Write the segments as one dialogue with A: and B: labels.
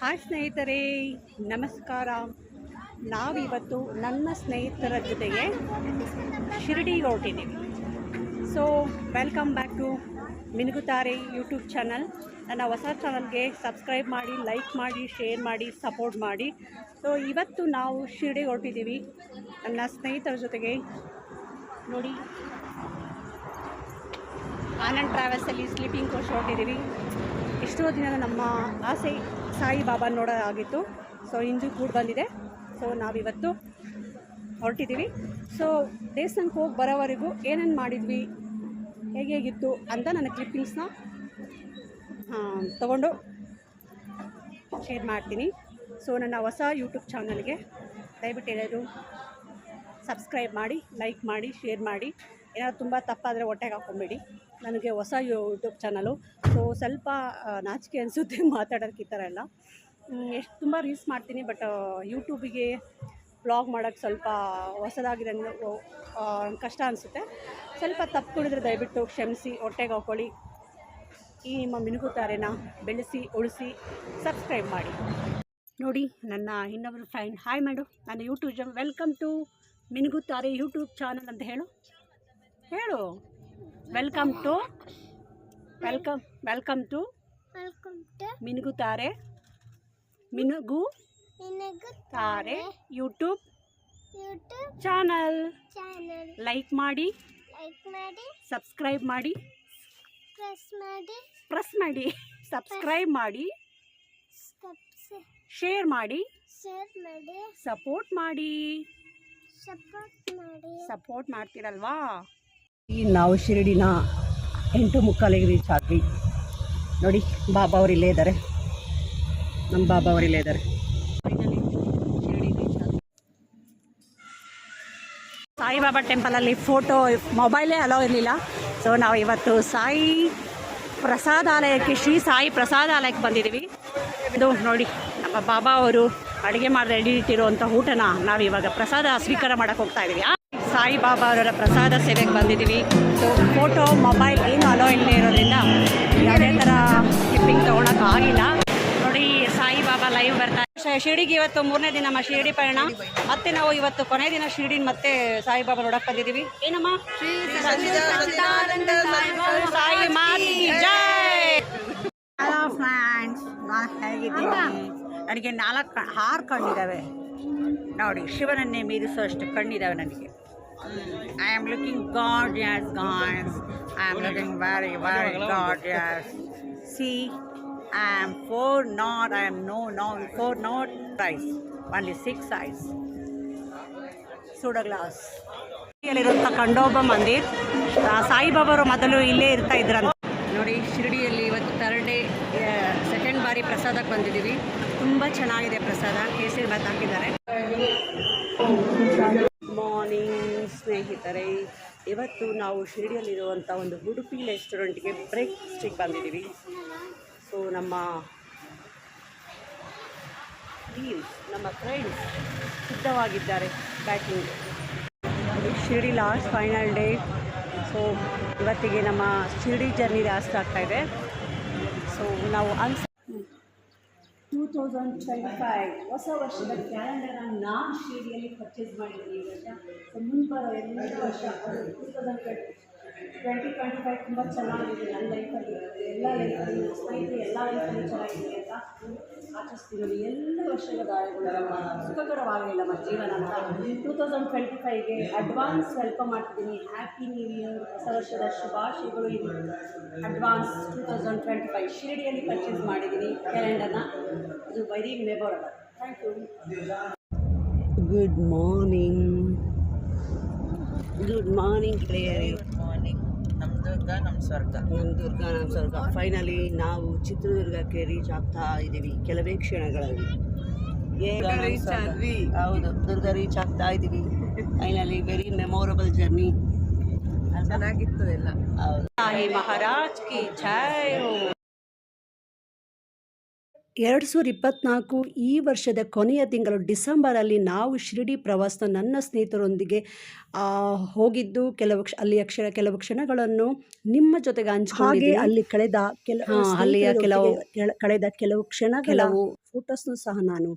A: Hi ಸ್ನೇಹಿತರೆ, ನಮಸ್ಕಾರ. ನಾವಿವತ್ತು ನನ್ನ ಸ್ನೇಹಿತರ ಜೊತೆಗೆ Shirdi ಹೊರಟಿದ್ದೀವಿ. So welcome back to Minugutaare YouTube channel ನನ್ನ ಹೊಸ ಚಾನಲ್ಗೆ ಸಬ್ಸ್ಕ್ರೈಬ್ ಮಾಡಿ ಲೈಕ್ ಮಾಡಿ ಶೇರ್ ಮಾಡಿ ಸಪೋರ್ಟ್ ಮಾಡಿ. ಸೊ ಇವತ್ತು ನಾವು ಶಿರಡಿ ಹೊರಟಿದ್ದೀವಿ. ನನ್ನ ಸ್ನೇಹಿತರ ಜೊತೆಗೆ ನೋಡಿ. ಆನಂದ್ ಟ್ರಾವೆಲ್ಸಲ್ಲಿ ಸ್ಲೀಪಿಂಗ್ ಕೋಚ್ ಹೊರಟಿದ್ದೀವಿ. ಎಷ್ಟೋ ದಿನ ನಮ್ಮ ಆಸೆ ಸಾಯಿಬಾಬಾ ನೋಡೋದಾಗಿತ್ತು ಸೊ ಇಂದು ಕೂಡ ಬಂದಿದೆ. ಸೊ ನಾವಿವತ್ತು ಹೊರಟಿದ್ದೀವಿ. ಸೊ ದೇವಸ್ಥಾನಕ್ಕೆ ಹೋಗಿ ಬರೋವರೆಗೂ ಏನೇನು ಮಾಡಿದ್ವಿ, ಹೇಗೆ ಹೇಗಿತ್ತು ಅಂತ ನನ್ನ ಕ್ಲಿಪ್ಪಿಂಗ್ಸ್ನ ತಗೊಂಡು ಶೇರ್ ಮಾಡ್ತೀನಿ. ಸೊ ನನ್ನ ಹೊಸ ಯೂಟ್ಯೂಬ್ ಚಾನಲ್ಗೆ ದಯವಿಟ್ಟು ಎಲ್ಲರೂ ಸಬ್ಸ್ಕ್ರೈಬ್ ಮಾಡಿ ಲೈಕ್ ಮಾಡಿ ಶೇರ್ ಮಾಡಿ. ಏನಾದ್ರು ತುಂಬ ತಪ್ಪಾದರೆ ಹೊಟ್ಟೆಗೆ ಹಾಕ್ಕೊಂಬೇಡಿ ನನಗೆ ಹೊಸ ಯೂಟ್ಯೂಬ್ ಚಾನಲು ಸೊ ಸ್ವಲ್ಪ ನಾಚಿಕೆ ಅನಿಸುತ್ತೆ ಮಾತಾಡೋಕ್ಕೆ ಈ ಥರ ಎಲ್ಲ. ಎಷ್ಟು ತುಂಬ ರೀಲ್ಸ್ ಮಾಡ್ತೀನಿ ಬಟ್ ಯೂಟ್ಯೂಬಿಗೆ ಬ್ಲಾಗ್ ಮಾಡೋಕ್ಕೆ ಸ್ವಲ್ಪ ಹೊಸದಾಗಿದೆ ಕಷ್ಟ ಅನಿಸುತ್ತೆ. ಸ್ವಲ್ಪ ತಪ್ಪುಗಳಿದ್ರೆ ದಯವಿಟ್ಟು ಕ್ಷಮಿಸಿ, ಹೊಟ್ಟೆಗೆ ಹಾಕೊಳ್ಳಿ ಈ ನಿಮ್ಮ ಮಿನುಗುತ್ತಾರೆನ ಬೆಳೆಸಿ, ಉಳಿಸಿ ಸಬ್ಸ್ಕ್ರೈಬ್ ಮಾಡಿ. ನೋಡಿ, ನನ್ನ ಇನ್ನೊಬ್ಬರು ಫ್ರೆಂಡ್ ಹಾಯ್ ಮಾಡು ನನ್ನ YouTube welcome to Minuguttaare YouTube channel ಅಂತ ಹೇಳು. ಹೇಳು. Welcome to welcome welcome to Minuguttaare Minugu Taare YouTube
B: YouTube
A: channel
B: channel
A: like ಮಾಡಿ
B: ಲೈಕ್ ಮಾಡಿ.
A: ಸಬ್ಸ್ಕ್ರೈಬ್ ಮಾಡಿ
B: ಪ್ರೆಸ್ ಮಾಡಿ.
A: ಪ್ರೆಸ್ ಮಾಡಿ ಸಬ್ಸ್ಕ್ರೈಬ್ ಮಾಡಿ ಶೇರ್ ಮಾಡಿ
B: ಶೇರ್ ಮಾಡಿ.
A: ಸಪೋರ್ಟ್ ಮಾಡಿ.
B: ಸಪೋರ್ಟ್ ಮಾಡಿ.
A: ಸಪೋರ್ಟ್ ಮಾಡ್ತೀರಲ್ವಾ? ನಾವು ಶಿರಡಿನ ಎಂಟು ಮುಕ್ಕಾಲಿಗೆ ರೀಚ್ ಆದ್ವಿ. ನೋಡಿ, ಬಾಬಾ ಅವರು ಇಲ್ಲೇ ಇದ್ದಾರೆ. ನಮ್ಮ ಬಾಬಾ ಅವರು ಇಲ್ಲೇ ಇದ್ದಾರೆ. ಸಾಯಿಬಾಬಾ ಟೆಂಪಲಲ್ಲಿ ಫೋಟೋ ಮೊಬೈಲೇ ಅಲೋ ಇರಲಿಲ್ಲ. ಸೊ ನಾವು ಇವತ್ತು ಸಾಯಿ ಪ್ರಸಾದಾಲಯಕ್ಕೆ, ಶ್ರೀ ಸಾಯಿ ಪ್ರಸಾದಾಲಯಕ್ಕೆ ಬಂದಿದ್ದೀವಿ. ಇದು ನೋಡಿ, ನಮ್ಮ ಬಾಬಾ ಅವರು ಅಡುಗೆ ಮಾಡಿ ರೆಡಿ ಇಟ್ಟಿರುವಂಥ ಊಟನ ನಾವು ಇವಾಗ ಪ್ರಸಾದ ಸ್ವೀಕಾರ ಮಾಡಕ್ಕೆ ಹೋಗ್ತಾ ಇದ್ದೀವಿ ಆ, ಸಾಯಿ ಅವರ ಪ್ರಸಾದ ಸೇವೆಗೆ ಬಂದಿದ್ದೀವಿ. ಸೊ ಫೋಟೋ ಮೊಬೈಲ್ ಏನು ಅಲೋ ಇಲ್ಲದೆ ಇರೋದ್ರಿಂದ ಯಾವುದೇ ಥರ ಕ್ಲಿಪ್ಪಿಂಗ್ ತೊಗೊಳಕ್ಕೆ ಆಗಿಲ್ಲ. ನೋಡಿ ಸಾಯಿಬಾಬಾ ಲೈವ್ ಬರ್ತಾ ಶಿರಡಿಗೆ ಇವತ್ತು ಮೂರನೇ ದಿನ ನಮ್ಮ ಶಿರಡಿ ಪಯಣ. ಮತ್ತೆ ನಾವು ಇವತ್ತು ಕೊನೆ ದಿನ ಶಿರಡಿನ ಮತ್ತೆ ಸಾಯಿಬಾಬಾ ನೋಡಕ್ಕೆ ಬಂದಿದ್ದೀವಿ. ಏನಮ್ಮ? ಸಾಯಿ ನನಗೆ ನಾಲ್ಕು ಆರು ಕಣ್ಣಿದ್ದಾವೆ ನೋಡಿ ಶಿವನನ್ನೇ ಮೀರಿಸುವಷ್ಟು ಕಣ್ಣಿದ್ದಾವೆ ನನಗೆ. I am looking gorgeous, guys. I am looking very, very gorgeous. See, I am four knot. I am no, no four knot size. Only six size. Soda glass. ಇರುವಂಥ ಖಂಡೋಬ ಮಂದಿರ್ ಸಾಯಿಬಾಬಾರು ಮೊದಲು ಇಲ್ಲೇ ಇರ್ತಾ ಇದ್ರಂತ ನೋಡಿ ಶಿರಡಿಯಲ್ಲಿ ಇವತ್ತು ಥರ್ಡ್ ಡೇ ಸೆಕೆಂಡ್ ಬಾರಿ ಪ್ರಸಾದಕ್ಕೆ ಬಂದಿದ್ದೀವಿ ತುಂಬ ಚೆನ್ನಾಗಿದೆ ಪ್ರಸಾದ ಕೇಸರಿ ಭಾತ್ ಹಾಕಿದ್ದಾರೆ ಸ್ನೇಹಿತರೆ, ಇವತ್ತು ನಾವು ಶಿರಡಿಯಲ್ಲಿರುವಂಥ ಒಂದು ಉಡುಪಿ ರೆಸ್ಟೋರೆಂಟ್ಗೆ ಬ್ರೇಕ್ಫಾಸ್ಟಿಗೆ ಬಂದಿದ್ದೀವಿ. ಸೊ ನಮ್ಮ ಟೀಮ್ಸ್ ನಮ್ಮ friends ಸಿದ್ಧವಾಗಿದ್ದಾರೆ packing Shirdi last final day so ಇವತ್ತಿಗೆ ನಮ್ಮ ಶಿರಡಿ ಜರ್ನಿ ಲಾಸ್ಟ್ ಆಗ್ತಾ ಇದೆ. ಸೊ ನಾವು ಅನ್ಸ ಟೂ ತೌಸಂಡ್ ಟ್ವೆಂಟಿ ಫೈವ್ ಹೊಸ ವರ್ಷದ ಕ್ಯಾಲೆಂಡರನ್ನು ನಾನು ಶಿರ್ಡಿಯಲ್ಲಿ ಪರ್ಚೇಸ್ ಮಾಡಿದ್ದೀನಿ ಈ ವರ್ಷ ಸೊ ಮುಂಬರೋ ಎರಡು ವರ್ಷ two thousand twenty twenty five ತುಂಬ ಚೆನ್ನಾಗಿದೆ, ನನ್ನ ಲೈಫಲ್ಲಿ ಎಲ್ಲ ಲೈಫಲ್ಲಿ ಸ್ನೇಹಿತರು ಎಲ್ಲ ಲೈಫಲ್ಲಿ ಚೆನ್ನಾಗಿದೆ ಅಂತ. ಆಚರಿಸ್ತೀನಿ ಎಲ್ಲ ವರ್ಷದ ಗಾಯಗಳು ಸುಖಕರವಾಗಿಲ್ಲ ನಮ್ಮ ಜೀವನ ಅಂತ. ಟೂ ತೌಸಂಡ್ ಟ್ವೆಂಟಿ ಫೈವ್ಗೆ ಅಡ್ವಾನ್ಸ್ ವೆಲ್ಕಮ್ ಮಾಡ್ತಿದ್ದೀನಿ. ಹ್ಯಾಪಿ ನ್ಯೂ ಇಯರ್ ಹೊಸ ವರ್ಷದ ಶುಭಾಶಯಗಳು ಇದು advance two thousand twenty five ಶಿರಡಿಯಲ್ಲಿ purchase ಮಾಡಿದ್ದೀನಿ ಕ್ಯಾಲೆಂಡರ್ನ ಇದು very memorable thank you good morning good morning prayer
C: ದುರ್ಗ ನಮ್ಮ ಸ್ವರ್ಗ.
A: ನಮ್ಮ ದುರ್ಗ ನಮ್ಮ ಸ್ವರ್ಗ. ಫೈನಲಿ ನಾವು ಚಿತ್ರದುರ್ಗಕ್ಕೆ ರೀಚ್ ಆಗ್ತಾ ಇದ್ದೀವಿ ಕೆಲವೇ ಕ್ಷಣಗಳಲ್ಲಿ. ಹೌದು ದುರ್ಗ ರೀಚ್ ಆಗ್ತಾ ಇದ್ದೀವಿ. ಫೈನಲಿ ವೆರಿ ಮೆಮೊರಬಲ್ ಜರ್ನಿ
C: ಚೆನ್ನಾಗಿತ್ತು ಎಲ್ಲ.
A: ಹೌದು. ಮಹಾರಾಜ್ ಕಿ ಜೈ ಹೋ. ಎರಡು ಸಾವಿರದ ಇಪ್ಪತ್ತ್ನಾಲ್ಕು ಈ ವರ್ಷದ ಕೊನೆಯ ತಿಂಗಳು ಡಿಸೆಂಬರಲ್ಲಿ ನಾವು ಶಿರಡಿ ಪ್ರವಾಸ ನನ್ನ ಸ್ನೇಹಿತರೊಂದಿಗೆ ಹೋಗಿದ್ದು. ಕೆಲವು ಕ್ಷ ಅಲ್ಲಿಯ ಕ್ಷಣ ಕೆಲವು ಕ್ಷಣಗಳನ್ನು ನಿಮ್ಮ ಜೊತೆಗೆ ಹಂಚಿಕೊಂಡಿದ್ದೀನಿ.
D: ಅಲ್ಲಿ ಕಳೆದ ಕೆಲವು
A: ಅಲ್ಲಿಯ ಕೆಲವು
D: ಕಳೆದ ಕೆಲವು ಕ್ಷಣ
A: ಕೆಲವು
D: ಫೋಟೋಸ್ನು ಸಹ ನಾನು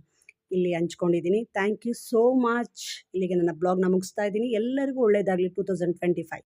D: ಇಲ್ಲಿ ಹಂಚ್ಕೊಂಡಿದ್ದೀನಿ. Thank you so much. ಇಲ್ಲಿಗೆ ನನ್ನ ಬ್ಲಾಗ್ನ ಮುಗಿಸ್ತಾ ಇದ್ದೀನಿ. ಎಲ್ಲರಿಗೂ ಒಳ್ಳೆಯದಾಗಲಿ. Two thousand twenty five.